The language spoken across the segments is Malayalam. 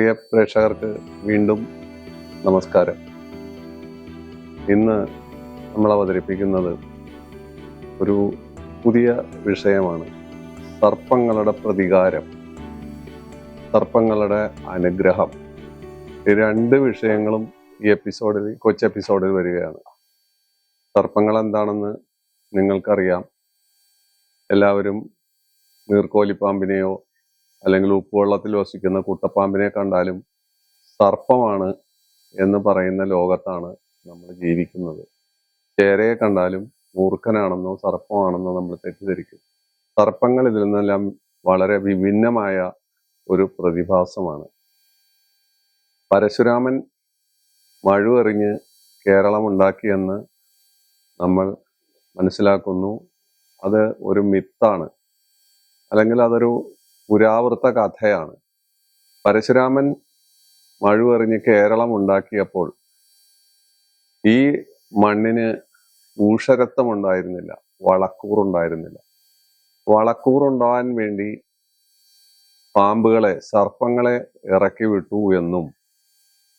പ്രിയ പ്രേക്ഷകർക്ക് വീണ്ടും നമസ്കാരം. ഇന്ന് നമ്മൾ അവതരിപ്പിക്കുന്നത് ഒരു പുതിയ വിഷയമാണ്. സർപ്പങ്ങളുടെ പ്രതികാരം. സർപ്പങ്ങളുടെ അനുഗ്രഹം. ഈ രണ്ട് വിഷയങ്ങളും ഈ എപ്പിസോഡിൽ കൊച്ചു എപ്പിസോഡിൽ വരികയാണ്. സർപ്പങ്ങൾ എന്താണെന്ന് നിങ്ങൾക്കറിയാം. എല്ലാവരും നീർക്കോലിപ്പാമ്പിനെയോ അല്ലെങ്കിൽ ഉപ്പുവെള്ളത്തിൽ വസിക്കുന്ന കുട്ടപ്പാമ്പിനെ കണ്ടാലും സർപ്പമാണ് എന്ന് പറയുന്ന ലോകത്താണ് നമ്മൾ ജീവിക്കുന്നത്. ചേരയെ കണ്ടാലും മൂർഖനാണെന്നോ സർപ്പമാണെന്നോ നമ്മൾ തെറ്റിദ്ധരിക്കും. സർപ്പങ്ങൾ ഇതിൽ നിന്നെല്ലാം വളരെ വിഭിന്നമായ ഒരു പ്രതിഭാസമാണ്. പരശുരാമൻ മഴുവെറിഞ്ഞ് കേരളം ഉണ്ടാക്കിയെന്ന് നമ്മൾ മനസ്സിലാക്കുന്നു. അത് ഒരു മിത്താണ്. അല്ലെങ്കിൽ അതൊരു പുരാവൃത്ത കഥയാണ്. പരശുരാമൻ മഴുവെറിഞ്ഞ് കേരളം ഉണ്ടാക്കിയപ്പോൾ ഈ മണ്ണിന് ഊഷരത്വം വളക്കൂറുണ്ടായിരുന്നില്ല. വളക്കൂറുണ്ടാവാൻ വേണ്ടി പാമ്പുകളെ സർപ്പങ്ങളെ ഇറക്കി വിട്ടു എന്നും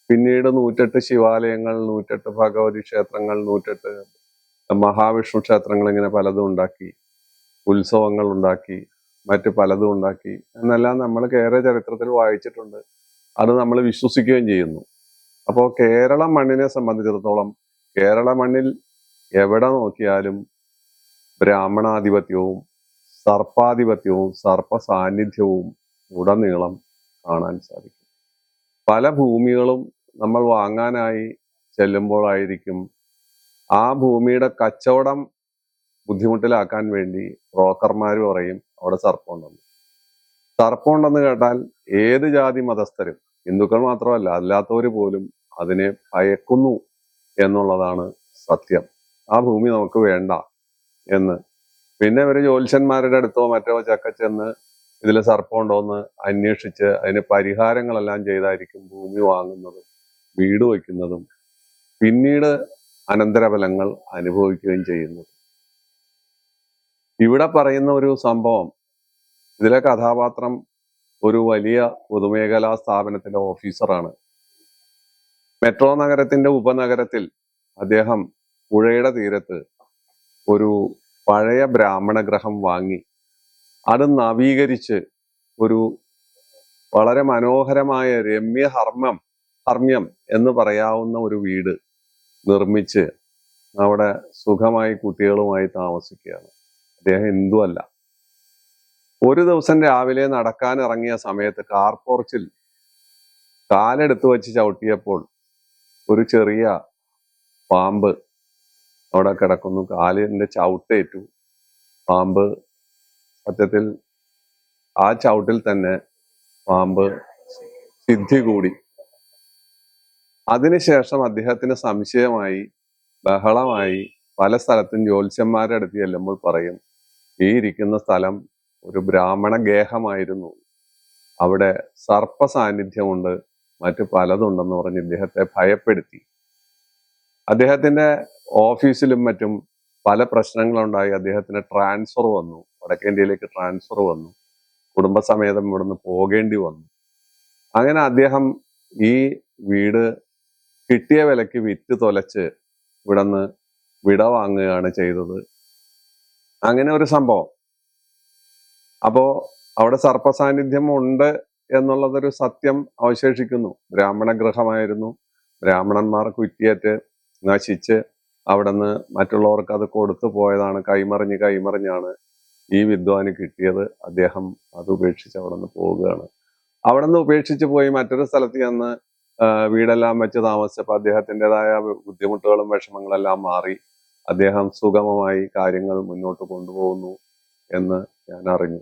പിന്നീട് നൂറ്റെട്ട് ശിവാലയങ്ങൾ നൂറ്റെട്ട് ഭഗവതി ക്ഷേത്രങ്ങൾ നൂറ്റെട്ട് മഹാവിഷ്ണു ക്ഷേത്രങ്ങൾ ഇങ്ങനെ പലതും ഉണ്ടാക്കി ഉത്സവങ്ങൾ ഉണ്ടാക്കി മറ്റ് പലതും ഉണ്ടാക്കി. എന്നെല്ലാം നമ്മൾ കേരള ചരിത്രത്തിൽ വായിച്ചിട്ടുണ്ട്. അത് നമ്മൾ വിശ്വസിക്കുകയും ചെയ്യുന്നു. അപ്പോൾ കേരള മണ്ണിനെ സംബന്ധിച്ചിടത്തോളം കേരള മണ്ണിൽ എവിടെ നോക്കിയാലും ബ്രാഹ്മണാധിപത്യവും സർപ്പാധിപത്യവും സർപ്പ സാന്നിധ്യവും ഉടനീളം കാണാൻ സാധിക്കും. പല ഭൂമികളും നമ്മൾ വാങ്ങാനായി ചെല്ലുമ്പോഴായിരിക്കും ആ ഭൂമിയുടെ കച്ചവടം ബുദ്ധിമുട്ടിലാക്കാൻ വേണ്ടി ബ്രോക്കർമാർ പറയും അവിടെ സർപ്പമുണ്ടെന്ന്. സർപ്പമുണ്ടെന്ന് കേട്ടാൽ ഏത് ജാതി മതസ്ഥരും ഹിന്ദുക്കൾ മാത്രമല്ല അല്ലാത്തവർ പോലും അതിനെ ഭയക്കുന്നു എന്നുള്ളതാണ് സത്യം. ആ ഭൂമി നമുക്ക് വേണ്ട എന്ന്. പിന്നെ ഇവർ ജ്യോത്സ്യന്മാരുടെ അടുത്തോ മറ്റോ ചക്ക ചെന്ന് ഇതിൽ സർപ്പമുണ്ടോ എന്ന് അന്വേഷിച്ച് അതിന് പരിഹാരങ്ങളെല്ലാം ചെയ്തായിരിക്കും ഭൂമി വാങ്ങുന്നതും വീട് വയ്ക്കുന്നതും. പിന്നീട് അനന്തരഫലങ്ങൾ അനുഭവിക്കുകയും ചെയ്യുന്നത്. ഇവിടെ പറയുന്ന ഒരു സംഭവം ഇതിലെ കഥാപാത്രം ഒരു വലിയ പൊതുമേഖലാ സ്ഥാപനത്തിലെ ഓഫീസറാണ്. മെട്രോ നഗരത്തിന്റെ ഉപനഗരത്തിൽ അദ്ദേഹം പുഴയുടെ തീരത്ത് ഒരു പഴയ ബ്രാഹ്മണ ഗ്രഹം വാങ്ങി. അത് നവീകരിച്ച് ഒരു വളരെ മനോഹരമായ രമ്യ ഹർമ്മം ഹർമ്മ്യം എന്ന് പറയാവുന്ന ഒരു വീട് നിർമ്മിച്ച് അവിടെ സുഖമായി കുട്ടികളുമായി താമസിക്കുകയാണ്. അദ്ദേഹം ഹിന്ദു അല്ല ഒരു ദിവസം രാവിലെ നടക്കാൻ ഇറങ്ങിയ സമയത്ത് കാർ പോർച്ചിൽ കാലെടുത്ത് വെച്ച് ചവിട്ടിയപ്പോൾ ഒരു ചെറിയ പാമ്പ് അവിടെ കിടക്കുന്നു. കാലിന്റെ ചവിട്ടേറ്റു. പാമ്പ് സത്യത്തിൽ ആ ചവിട്ടിൽ തന്നെ പാമ്പ് സിദ്ധി കൂടി. അതിനുശേഷം അദ്ദേഹത്തിന് സംശയമായി ബഹളമായി പല സ്ഥലത്തും ജ്യോത്സ്യന്മാരെ അടുത്ത് ചെല്ലുമ്പോൾ പറയും ഈ ഇരിക്കുന്ന സ്ഥലം ഒരു ബ്രാഹ്മണ ഗേഹമായിരുന്നു. അവിടെ സർപ്പ സാന്നിധ്യമുണ്ട് മറ്റു പലതുണ്ടെന്ന് പറഞ്ഞ് ഇദ്ദേഹത്തെ ഭയപ്പെടുത്തി. അദ്ദേഹത്തിന്റെ ഓഫീസിലും മറ്റും പല പ്രശ്നങ്ങളുണ്ടായി. അദ്ദേഹത്തിന് ട്രാൻസ്ഫർ വന്നു. വടക്കേ ഇന്ത്യയിലേക്ക് ട്രാൻസ്ഫർ വന്നു. കുടുംബസമേതം ഇവിടുന്ന് പോകേണ്ടി വന്നു. അങ്ങനെ അദ്ദേഹം ഈ വീട് കിട്ടിയ വിലക്ക് വിറ്റ് തൊലച്ച് ഇവിടുന്ന് വിട വാങ്ങുകയാണ് ചെയ്തത്. അങ്ങനെ ഒരു സംഭവം. അപ്പോ അവിടെ സർപ്പസാന്നിധ്യം ഉണ്ട് എന്നുള്ളതൊരു സത്യം അവശേഷിക്കുന്നു. ബ്രാഹ്മണ ഗൃഹമായിരുന്നു ബ്രാഹ്മണന്മാർ കുറ്റിയേറ്റ് നശിച്ച് അവിടുന്ന് മറ്റുള്ളവർക്ക് അത് കൊടുത്തു പോയതാണ്. കൈമറിഞ്ഞ് കൈമറിഞ്ഞാണ് ഈ വിദ്വാന് കിട്ടിയത്. അദ്ദേഹം അത് ഉപേക്ഷിച്ച് അവിടെ നിന്ന് പോവുകയാണ്. അവിടെ നിന്ന് ഉപേക്ഷിച്ച് പോയി മറ്റൊരു സ്ഥലത്ത് ചെന്ന് വീടെല്ലാം വെച്ച് താമസിച്ചപ്പോൾ അദ്ദേഹത്തിന്റെതായ ബുദ്ധിമുട്ടുകളും വിഷമങ്ങളെല്ലാം മാറി. അദ്ദേഹം സുഗമമായി കാര്യങ്ങൾ മുന്നോട്ട് കൊണ്ടുപോകുന്നു എന്ന് ഞാൻ അറിഞ്ഞു.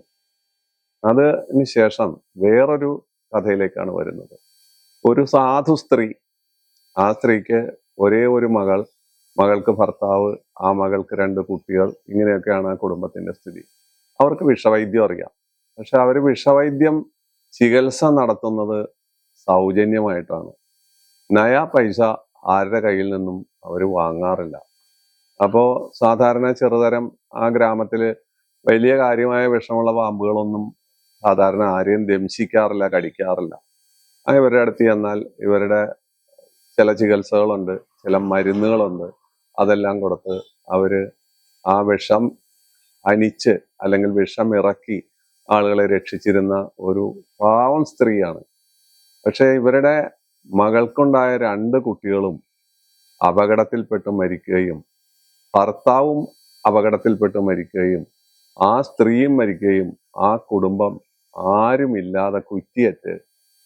അതിന് ശേഷം വേറൊരു കഥയിലേക്കാണ് വരുന്നത്. ഒരു സാധു സ്ത്രീ ആ സ്ത്രീക്ക് ഒരേ ഒരു മകൾ മകൾക്ക് ഭർത്താവ് ആ മകൾക്ക് രണ്ട് കുട്ടികൾ ഇങ്ങനെയൊക്കെയാണ് ആ കുടുംബത്തിന്റെ സ്ഥിതി. അവർക്ക് വിഷവൈദ്യം അറിയാം. പക്ഷെ അവർ വിഷവൈദ്യം ചികിത്സ നടത്തുന്നത് സൗജന്യമായിട്ടാണ്. നയാ പൈസ ആരുടെ കയ്യിൽ നിന്നും അവർ വാങ്ങാറില്ല. അപ്പോ സാധാരണ ചെറുതരം ആ ഗ്രാമത്തിൽ വലിയ കാര്യമായ വിഷമുള്ള പാമ്പുകളൊന്നും സാധാരണ ആരെയും ദംശിക്കാറില്ല കടിക്കാറില്ല. ഇവരുടെ അടുത്ത് ചെന്നാൽ ഇവരുടെ ചില ചികിത്സകളുണ്ട് ചില മരുന്നുകളുണ്ട്. അതെല്ലാം കൊടുത്ത് അവർ ആ വിഷം അനിച്ച് അല്ലെങ്കിൽ വിഷം ഇറക്കി ആളുകളെ രക്ഷിച്ചിരുന്ന ഒരു പാവം സ്ത്രീയാണ്. പക്ഷെ ഇവരുടെ മകൾക്കുണ്ടായ രണ്ട് കുട്ടികളും അപകടത്തിൽപ്പെട്ട് മരിക്കുകയും ഭർത്താവും അപകടത്തിൽപ്പെട്ട് മരിക്കുകയും ആ സ്ത്രീയും മരിക്കുകയും ആ കുടുംബം ആരുമില്ലാതെ കുറ്റിയറ്റ്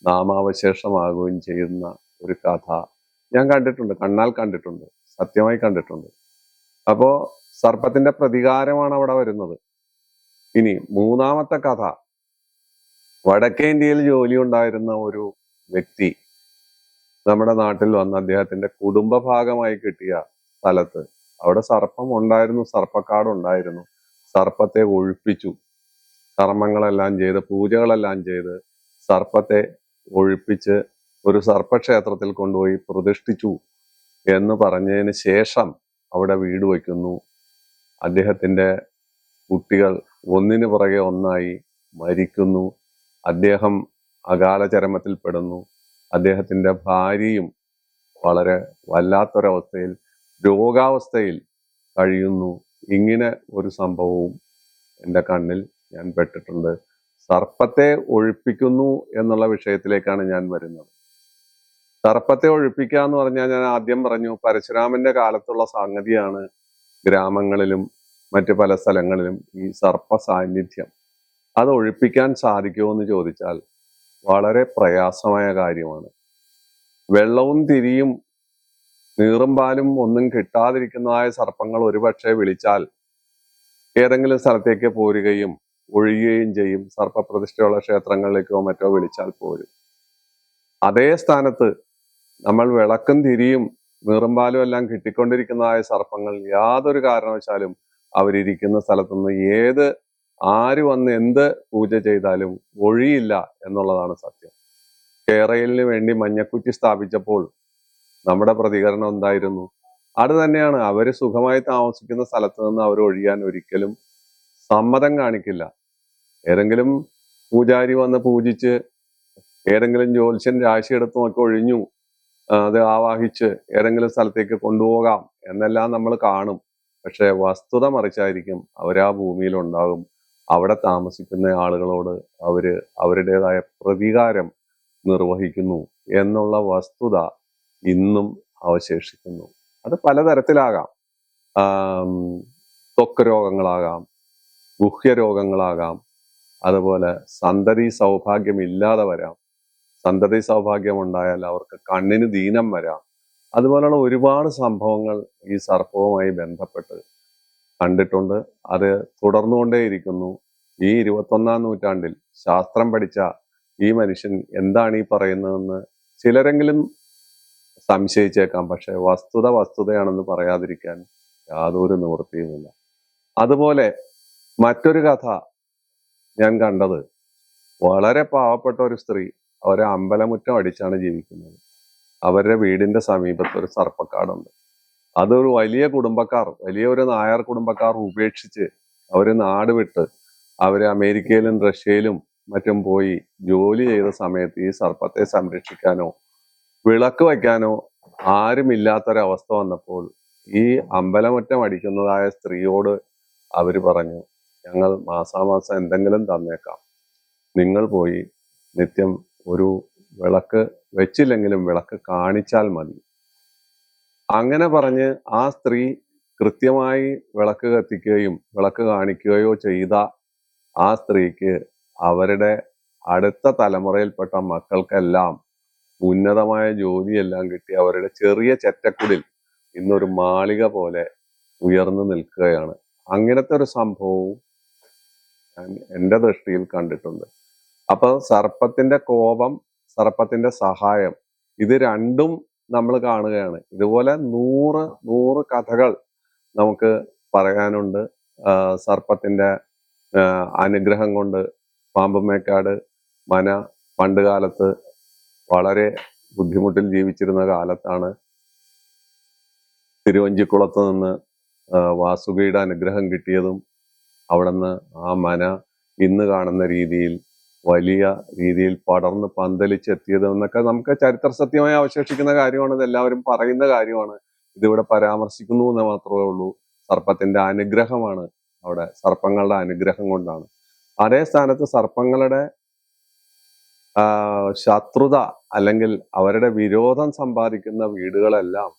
നാമാവശേഷമാകുകയും ചെയ്യുന്ന ഒരു കഥ ഞാൻ കണ്ടിട്ടുണ്ട് കണ്ണാൽ കണ്ടിട്ടുണ്ട് സത്യമായി കണ്ടിട്ടുണ്ട്. അപ്പോൾ സർപ്പത്തിന്റെ പ്രതികാരമാണ് അവിടെ വരുന്നത്. ഇനി മൂന്നാമത്തെ കഥ. വടക്കേ ഇന്ത്യയിൽ ജോലി ഉണ്ടായിരുന്ന ഒരു വ്യക്തി നമ്മുടെ നാട്ടിൽ വന്ന അദ്ദേഹത്തിന്റെ കുടുംബഭാഗമായി കിട്ടിയ സ്ഥലത്ത് അവിടെ സർപ്പം ഉണ്ടായിരുന്നു സർപ്പക്കാട് ഉണ്ടായിരുന്നു. സർപ്പത്തെ ഒഴിപ്പിച്ചു. കർമ്മങ്ങളെല്ലാം ചെയ്ത് പൂജകളെല്ലാം ചെയ്ത് സർപ്പത്തെ ഒഴിപ്പിച്ച് ഒരു സർപ്പക്ഷേത്രത്തിൽ കൊണ്ടുപോയി പ്രതിഷ്ഠിച്ചു എന്ന് പറഞ്ഞതിന് ശേഷം അവിടെ വീട് വയ്ക്കുന്നു. അദ്ദേഹത്തിന്റെ കുട്ടികൾ ഒന്നിനു പുറകെ ഒന്നായി മരിക്കുന്നു. അദ്ദേഹം അകാല ചരമത്തിൽപ്പെടുന്നു അദ്ദേഹത്തിന്റെ ഭാര്യയും വളരെ വല്ലാത്തൊരവസ്ഥയിൽ രോഗാവസ്ഥയിൽ കഴിയുന്നു. ഇങ്ങനെ ഒരു സംഭവവും എന്റെ കണ്ണിൽ ഞാൻ പെട്ടിട്ടുണ്ട്. സർപ്പത്തെ ഒഴിപ്പിക്കുന്നു എന്നുള്ള വിഷയത്തിലേക്കാണ് ഞാൻ വരുന്നത്. സർപ്പത്തെ ഒഴിപ്പിക്കുക എന്ന് പറഞ്ഞാൽ ഞാൻ ആദ്യം പറഞ്ഞു പരശുരാമന്റെ കാലത്തുള്ള സംഗതിയാണ് ഗ്രാമങ്ങളിലും മറ്റു പല സ്ഥലങ്ങളിലും ഈ സർപ്പ സാന്നിധ്യം അത് ഒഴിപ്പിക്കാൻ സാധിക്കുമോ എന്ന് ചോദിച്ചാൽ വളരെ പ്രയാസമായ കാര്യമാണ്. വെള്ളവും തിരിയും നീറും പാലും ഒന്നും കിട്ടാതിരിക്കുന്നതായ സർപ്പങ്ങൾ ഒരുപക്ഷെ വിളിച്ചാൽ ഏതെങ്കിലും സ്ഥലത്തേക്ക് പോരുകയും ഒഴിയുകയും ചെയ്യും. സർപ്പപ്രതിഷ്ഠയുള്ള ക്ഷേത്രങ്ങളിലേക്കോ മറ്റോ വിളിച്ചാൽ പോരും. അതേ സ്ഥാനത്ത് നമ്മൾ വിളക്കും തിരിയും നീറുംപാലും എല്ലാം കിട്ടിക്കൊണ്ടിരിക്കുന്നതായ സർപ്പങ്ങൾ യാതൊരു കാരണവശാലും അവരിയ്ക്കുന്ന സ്ഥലത്തുനിന്ന് ഏത് ആര് വന്ന് എന്ത് പൂജ ചെയ്താലും ഒഴിയില്ല എന്നുള്ളതാണ് സത്യം. കേരളിന് വേണ്ടി മഞ്ഞക്കുറ്റി സ്ഥാപിച്ചപ്പോൾ നമ്മുടെ പ്രതികരണം എന്തായിരുന്നു? അത് തന്നെയാണ്. അവർ സുഖമായി താമസിക്കുന്ന സ്ഥലത്ത് നിന്ന് അവർ ഒഴിയാൻ ഒരിക്കലും സമ്മതം കാണിക്കില്ല. ഏതെങ്കിലും പൂജാരി വന്ന് പൂജിച്ച് ഏതെങ്കിലും ജ്യോത്സ്യൻ രാശി എടുത്ത് നോക്കി ഒഴിഞ്ഞു അത് ആവാഹിച്ച് ഏതെങ്കിലും സ്ഥലത്തേക്ക് കൊണ്ടുപോകാം എന്നെല്ലാം നമ്മൾ കാണും. പക്ഷെ വസ്തുത മറിച്ചായിരിക്കും അവർ ആ ഭൂമിയിൽ ഉണ്ടാകും അവിടെ താമസിക്കുന്ന ആളുകളോട് അവർ അവരുടേതായ പ്രതികാരം നിർവഹിക്കുന്നു എന്നുള്ള വസ്തുത ഇന്നും അവശേഷിക്കുന്നു. അത് പലതരത്തിലാകാം. ത്വക്ക് രോഗങ്ങളാകാം ഗുഹ്യ രോഗങ്ങളാകാം അതുപോലെ സന്തതി സൗഭാഗ്യം ഇല്ലാതെ വരാം. സന്തതി സൗഭാഗ്യം ഉണ്ടായാൽ അവർക്ക് കണ്ണിന് ദീനം വരാം. അതുപോലെയുള്ള ഒരുപാട് സംഭവങ്ങൾ ഈ സർപ്പവുമായി ബന്ധപ്പെട്ട് കണ്ടിട്ടുണ്ട്. അത് തുടർന്നുകൊണ്ടേയിരിക്കുന്നു. ഈ ഇരുപത്തൊന്നാം നൂറ്റാണ്ടിൽ ശാസ്ത്രം പഠിച്ച ഈ മനുഷ്യൻ എന്താണ് ഈ പറയുന്നതെന്ന് ചിലരെങ്കിലും സംശയിച്ചേക്കാം. പക്ഷെ വസ്തുത വസ്തുതയാണെന്ന് പറയാതിരിക്കാൻ യാതൊരു നിവൃത്തിയുമില്ല. അതുപോലെ മറ്റൊരു കഥ ഞാൻ കണ്ടത്. വളരെ പാവപ്പെട്ട ഒരു സ്ത്രീ അവരെ അമ്പലമുറ്റം അടിച്ചാണ് ജീവിക്കുന്നത്. അവരുടെ വീടിന്റെ സമീപത്ത് ഒരു സർപ്പക്കാടുണ്ട്. അതൊരു വലിയ കുടുംബക്കാർ വലിയ ഒരു നായർ കുടുംബക്കാർ ഉപേക്ഷിച്ച് അവർ നാട് വിട്ട് അവർ അമേരിക്കയിലും റഷ്യയിലും മറ്റും പോയി ജോലി ചെയ്ത സമയത്ത് ഈ സർപ്പത്തെ സംരക്ഷിക്കാനോ വിളക്ക് വയ്ക്കാനോ ആരുമില്ലാത്തൊരവസ്ഥ വന്നപ്പോൾ ഈ അമ്പലമുറ്റം അടിക്കുന്നതായ സ്ത്രീയോട് അവർ പറഞ്ഞു ഞങ്ങൾ മാസാമാസം എന്തെങ്കിലും തന്നേക്കാം. നിങ്ങൾ പോയി നിത്യം ഒരു വിളക്ക് വെച്ചില്ലെങ്കിലും വിളക്ക് കാണിച്ചാൽ മതി. അങ്ങനെ പറഞ്ഞ് ആ സ്ത്രീ കൃത്യമായി വിളക്ക് കത്തിക്കുകയും വിളക്ക് കാണിക്കുകയോ ചെയ്ത ആ സ്ത്രീക്ക് അവരുടെ അടുത്ത തലമുറയിൽപ്പെട്ട മക്കൾക്കെല്ലാം ഉന്നതമായ ജോലിയെല്ലാം കിട്ടി അവരുടെ ചെറിയ ചെറ്റക്കുടിൽ ഇന്നൊരു മാളിക പോലെ ഉയർന്നു നിൽക്കുകയാണ്. അങ്ങനത്തെ ഒരു സംഭവവും എന്റെ ദൃഷ്ടിയിൽ കണ്ടിട്ടുണ്ട്. അപ്പൊ സർപ്പത്തിന്റെ കോപം സർപ്പത്തിന്റെ സഹായം ഇത് രണ്ടും നമ്മൾ കാണുകയാണ്. ഇതുപോലെ നൂറ് നൂറ് കഥകൾ നമുക്ക് പറയാനുണ്ട്. സർപ്പത്തിന്റെ അനുഗ്രഹം കൊണ്ട് പാമ്പുമേക്കാട് മന പണ്ട് കാലത്ത് വളരെ ബുദ്ധിമുട്ടിൽ ജീവിച്ചിരുന്ന കാലത്താണ് തിരുവഞ്ചിക്കുളത്ത് നിന്ന് വാസുകയുടെ അനുഗ്രഹം കിട്ടിയതും അവിടുന്ന് ആ മന ഇന്ന് കാണുന്ന രീതിയിൽ വലിയ രീതിയിൽ പടർന്ന് പന്തലിച്ചെത്തിയത് എന്നൊക്കെ നമുക്ക് ചരിത്ര സത്യമായി അവശേഷിക്കുന്ന കാര്യമാണ്. ഇത് എല്ലാവരും പറയുന്ന കാര്യമാണ്. ഇതിവിടെ പരാമർശിക്കുന്നു എന്ന് മാത്രമേ ഉള്ളൂ. സർപ്പത്തിന്റെ അനുഗ്രഹമാണ് അവിടെ. സർപ്പങ്ങളുടെ അനുഗ്രഹം കൊണ്ടാണ്. അതേ സ്ഥാനത്ത് സർപ്പങ്ങളുടെ ശത്രുത അല്ലെങ്കിൽ അവരുടെ വിരോധം സമ്പാദിക്കുന്ന വീടുകളെല്ലാം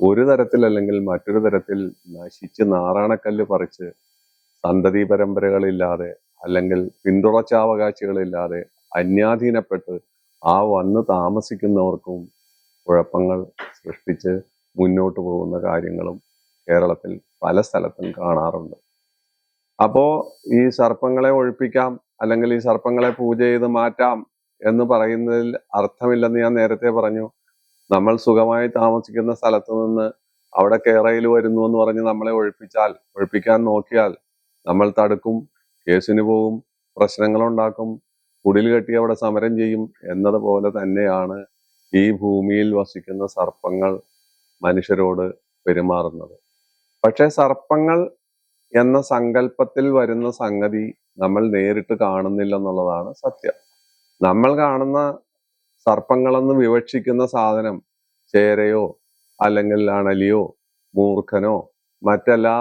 ഒരു തരത്തിൽ അല്ലെങ്കിൽ മറ്റൊരു തരത്തിൽ നശിച്ച് നാറാണക്കല്ല് പറിച്ച് സന്തതി പരമ്പരകളില്ലാതെ അല്ലെങ്കിൽ പിന്തുടർച്ചാവകാശികളില്ലാതെ അന്യാധീനപ്പെട്ട് ആ വന്ന് താമസിക്കുന്നവർക്കും കുഴപ്പങ്ങൾ സൃഷ്ടിച്ച് മുന്നോട്ട് പോകുന്ന കാര്യങ്ങളും കേരളത്തിൽ പല സ്ഥലത്തും കാണാറുണ്ട്. അപ്പോൾ ഈ സർപ്പങ്ങളെ ഒഴിപ്പിക്കാം അല്ലെങ്കിൽ ഈ സർപ്പങ്ങളെ പൂജ ചെയ്ത് മാറ്റാം എന്ന് പറയുന്നതിൽ അർത്ഥമില്ലെന്ന് ഞാൻ നേരത്തെ പറഞ്ഞു. നമ്മൾ സുഖമായി താമസിക്കുന്ന സ്ഥലത്ത് നിന്ന് അവിടെ കേരയിൽ വരുന്നു എന്ന് പറഞ്ഞ് നമ്മളെ ഒഴിപ്പിച്ചാൽ ഒഴിപ്പിക്കാൻ നോക്കിയാൽ നമ്മൾ തടുക്കും കേസിന് പ്രശ്നങ്ങൾ ഉണ്ടാക്കും കുടിൽ കെട്ടി അവിടെ സമരം ചെയ്യും എന്നതുപോലെ തന്നെയാണ് ഈ ഭൂമിയിൽ വസിക്കുന്ന സർപ്പങ്ങൾ മനുഷ്യരോട് പെരുമാറുന്നത്. പക്ഷേ സർപ്പങ്ങൾ എന്ന സങ്കല്പത്തിൽ വരുന്ന സംഗതി നമ്മൾ നേരിട്ട് കാണുന്നില്ലെന്നുള്ളതാണ് സത്യം. നമ്മൾ കാണുന്ന സർപ്പങ്ങളെന്ന് വിവക്ഷിക്കുന്ന സാധനം ചേരയോ അല്ലെങ്കിൽ അണലിയോ മൂർഖനോ മറ്റെല്ലാ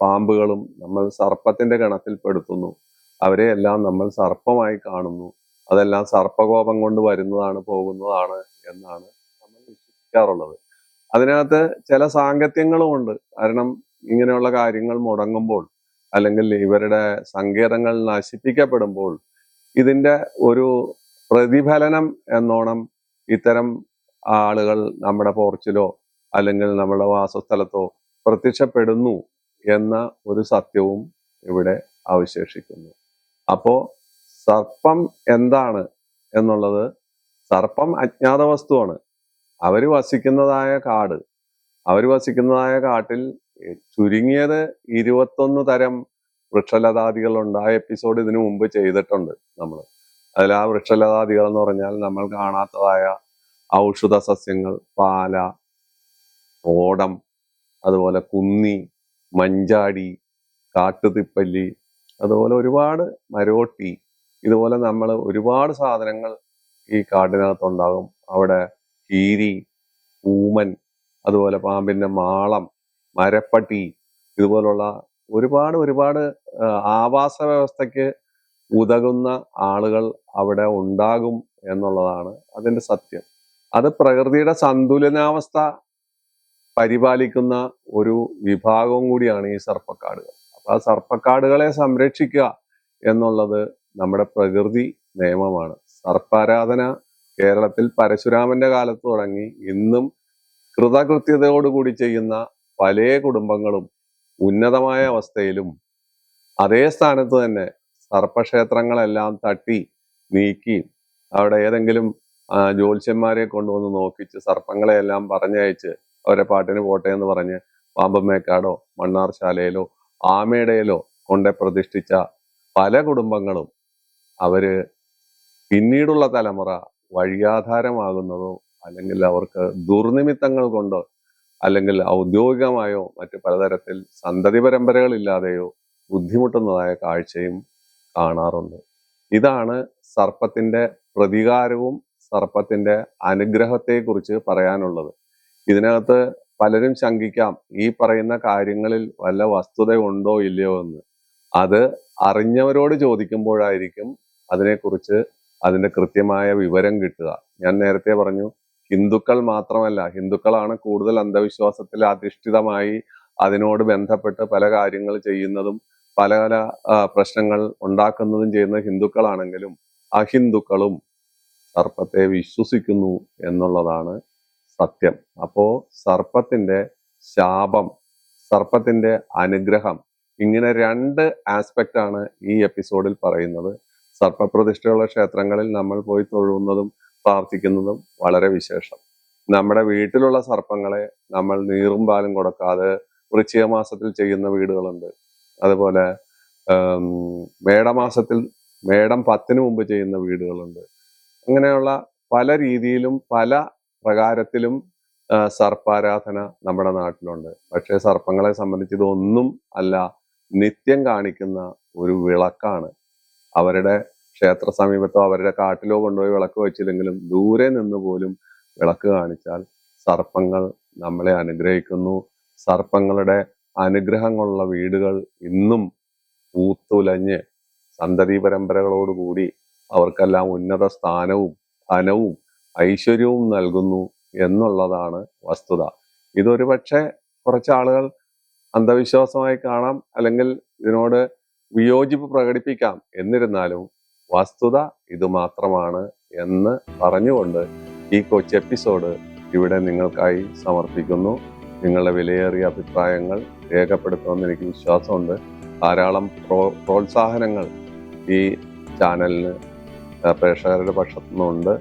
പാമ്പുകളും നമ്മൾ സർപ്പത്തിന്റെ ഗണത്തിൽ പെടുത്തുന്നു. അവരെ എല്ലാം നമ്മൾ സർപ്പമായി കാണുന്നു. അതെല്ലാം സർപ്പകോപം കൊണ്ട് വരുന്നതാണ് പോകുന്നതാണ് എന്നാണ് നമ്മൾ വിശ്വസിക്കാറുള്ളത്. അതിനകത്ത് ചില സാങ്കത്യങ്ങളും ഉണ്ട്. കാരണം ഇങ്ങനെയുള്ള കാര്യങ്ങൾ മുടങ്ങുമ്പോൾ അല്ലെങ്കിൽ ഇവരുടെ സങ്കേതങ്ങൾ നശിപ്പിക്കപ്പെടുമ്പോൾ ഇതിന്റെ ഒരു പ്രതിഫലനം എന്നോണം ഇത്തരം ആളുകൾ നമ്മുടെ പോർച്ചിലോ അല്ലെങ്കിൽ നമ്മുടെ വാസസ്ഥലത്തോ പ്രത്യക്ഷപ്പെടുന്നു എന്ന ഒരു സത്യവും ഇവിടെ അവശേഷിക്കുന്നു. അപ്പോൾ സർപ്പം എന്താണ് എന്നുള്ളത് സർപ്പം അജ്ഞാത വസ്തുവാണ്. അവർ വസിക്കുന്നതായ കാട്. അവർ വസിക്കുന്നതായ കാട്ടിൽ ചുരുങ്ങിയത് ഇരുപത്തൊന്ന് തരം വൃക്ഷലതാദികൾ ഉണ്ട് ആ എപ്പിസോഡ് ഇതിനു മുമ്പ് ചെയ്തിട്ടുണ്ട് നമ്മൾ അതിൽ ആ വൃക്ഷലതാദികൾ എന്ന് പറഞ്ഞാൽ നമ്മൾ കാണാത്തതായ ഔഷധ സസ്യങ്ങൾ പാല ഓടം അതുപോലെ കുന്നി മഞ്ചാടി കാട്ടുതിപ്പല്ലി അതുപോലെ ഒരുപാട് മരോട്ടി ഇതുപോലെ നമ്മൾ ഒരുപാട് സാധനങ്ങൾ ഈ കാട്ടിനകത്തുണ്ടാകും അവിടെ കീരി ഊമൻ അതുപോലെ പാമ്പിന്റെ മാളം മരപ്പട്ടി ഇതുപോലുള്ള ഒരുപാട് ഒരുപാട് ആവാസ വ്യവസ്ഥയ്ക്ക് ഉതകുന്ന ആളുകൾ അവിടെ ഉണ്ടാകും എന്നുള്ളതാണ് അതിന്റെ സത്യം. അത് പ്രകൃതിയുടെ സന്തുലനാവസ്ഥ പരിപാലിക്കുന്ന ഒരു വിഭാഗവും കൂടിയാണ് ഈ സർപ്പക്കാടുകൾ. അപ്പൊ ആ സർപ്പക്കാടുകളെ സംരക്ഷിക്കുക എന്നുള്ളത് നമ്മുടെ പ്രകൃതി നിയമമാണ്. സർപ്പാരാധന കേരളത്തിൽ പരശുരാമന്റെ കാലത്ത് തുടങ്ങി ഇന്നും കൃതകൃത്യതയോടുകൂടി ചെയ്യുന്ന പല കുടുംബങ്ങളും ഉന്നതമായ അവസ്ഥയിലും അതേ സ്ഥാനത്ത് തന്നെ സർപ്പക്ഷേത്രങ്ങളെല്ലാം തട്ടി നീക്കി അവിടെ ഏതെങ്കിലും ജ്യോത്സ്യന്മാരെ കൊണ്ടുവന്ന് നോക്കിച്ച് സർപ്പങ്ങളെയെല്ലാം പറഞ്ഞയച്ച് അവരെ പാട്ടിന് പോട്ടെ എന്ന് പറഞ്ഞ് പാമ്പമ്മേക്കാടോ മണ്ണാർശാലയിലോ ആമേടയിലോ കൊണ്ട് പ്രതിഷ്ഠിച്ച പല കുടുംബങ്ങളും അവർ പിന്നീടുള്ള തലമുറ വഴിയാധാരമാകുന്നതോ അല്ലെങ്കിൽ അവർക്ക് ദുർനിമിത്തങ്ങൾ കൊണ്ടോ അല്ലെങ്കിൽ ഔദ്യോഗികമായോ മറ്റ് പലതരത്തിൽ സന്തതി പരമ്പരകളില്ലാതെയോ ബുദ്ധിമുട്ടുന്നതായ കാഴ്ചയും കാണാറുണ്ട്. ഇതാണ് സർപ്പത്തിന്റെ പ്രതികാരവും സർപ്പത്തിന്റെ അനുഗ്രഹത്തെക്കുറിച്ച് പറയാനുള്ളത്. ഇതിനകത്ത് പലരും ശങ്കിക്കാം ഈ പറയുന്ന കാര്യങ്ങളിൽ വല്ല വസ്തുതയുണ്ടോ ഇല്ലയോ എന്ന്. അത് അറിഞ്ഞവരോട് ചോദിക്കുമ്പോഴായിരിക്കും അതിനെക്കുറിച്ച് അതിന്റെ കൃത്യമായ വിവരം കിട്ടുക. ഞാൻ നേരത്തെ പറഞ്ഞു ഹിന്ദുക്കൾ മാത്രമല്ല ഹിന്ദുക്കളാണ് കൂടുതൽ അന്ധവിശ്വാസത്തിൽ അധിഷ്ഠിതമായി അതിനോട് ബന്ധപ്പെട്ട് പല കാര്യങ്ങൾ ചെയ്യുന്നതും പല പല പ്രശ്നങ്ങൾ ഉണ്ടാക്കുന്നതും ചെയ്യുന്ന ഹിന്ദുക്കളാണെങ്കിലും അഹിന്ദുക്കളും സർപ്പത്തെ വിശ്വസിക്കുന്നു എന്നുള്ളതാണ് സത്യം. അപ്പോ സർപ്പത്തിന്റെ ശാപം സർപ്പത്തിന്റെ അനുഗ്രഹം ഇങ്ങനെ രണ്ട് ആസ്പെക്റ്റ് ആണ് ഈ എപ്പിസോഡിൽ പറയുന്നത്. സർപ്പപ്രതിഷ്ഠയുള്ള ക്ഷേത്രങ്ങളിൽ നമ്മൾ പോയി തൊഴുന്നതും പ്രാർത്ഥിക്കുന്നതും വളരെ വിശേഷം. നമ്മുടെ വീട്ടിലുള്ള സർപ്പങ്ങളെ നമ്മൾ നീറും പാലും കൊടുക്കാതെ വൃശ്ചിക മാസത്തിൽ ചെയ്യുന്ന വീടുകളുണ്ട്. അതുപോലെ മേടമാസത്തിൽ മേടം പത്തിന് മുമ്പ് ചെയ്യുന്ന വീടുകളുണ്ട്. അങ്ങനെയുള്ള പല രീതിയിലും പല പ്രകാരത്തിലും സർപ്പാരാധന നമ്മുടെ നാട്ടിലുണ്ട്. പക്ഷേ സർപ്പങ്ങളെ സംബന്ധിച്ച് ഇതൊന്നും അല്ല. നിത്യം കാണിക്കുന്ന ഒരു വിളക്കാണ്. അവരുടെ ക്ഷേത്ര സമീപത്തോ അവരുടെ കാട്ടിലോ കൊണ്ടുപോയി വിളക്ക് വെച്ചില്ലെങ്കിലും ദൂരെ നിന്ന് പോലും വിളക്ക് കാണിച്ചാൽ സർപ്പങ്ങൾ നമ്മളെ അനുഗ്രഹിക്കുന്നു. സർപ്പങ്ങളുടെ അനുഗ്രഹങ്ങളുള്ള വീടുകൾ ഇന്നും പൂത്തുലഞ്ഞ് സന്തതി പരമ്പരകളോടുകൂടി അവർക്കെല്ലാം ഉന്നത സ്ഥാനവും ധനവും ഐശ്വര്യവും നൽകുന്നു എന്നുള്ളതാണ് വസ്തുത. ഇതൊരു പക്ഷേ കുറച്ച് ആളുകൾ അന്ധവിശ്വാസമായി കാണാം അല്ലെങ്കിൽ ഇതിനോട് വിയോജിപ്പ് പ്രകടിപ്പിക്കാം എന്നിരുന്നാലും വസ്തുത ഇത് മാത്രമാണ് എന്ന് പറഞ്ഞുകൊണ്ട് ഈ കൊച്ചു എപ്പിസോഡ് ഇവിടെ നിങ്ങൾക്കായി സമർപ്പിക്കുന്നു. നിങ്ങളുടെ വിലയേറിയ അഭിപ്രായങ്ങൾ രേഖപ്പെടുത്തുമെന്ന് എനിക്ക് വിശ്വാസമുണ്ട്. ധാരാളം പ്രോ പ്രോത്സാഹനങ്ങൾ ഈ ചാനലിന് പ്രേക്ഷകരുടെ പക്ഷത്തു നിന്നുണ്ട്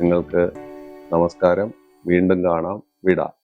നിങ്ങൾക്ക് നമസ്കാരം. വീണ്ടും കാണാം. വിടാം.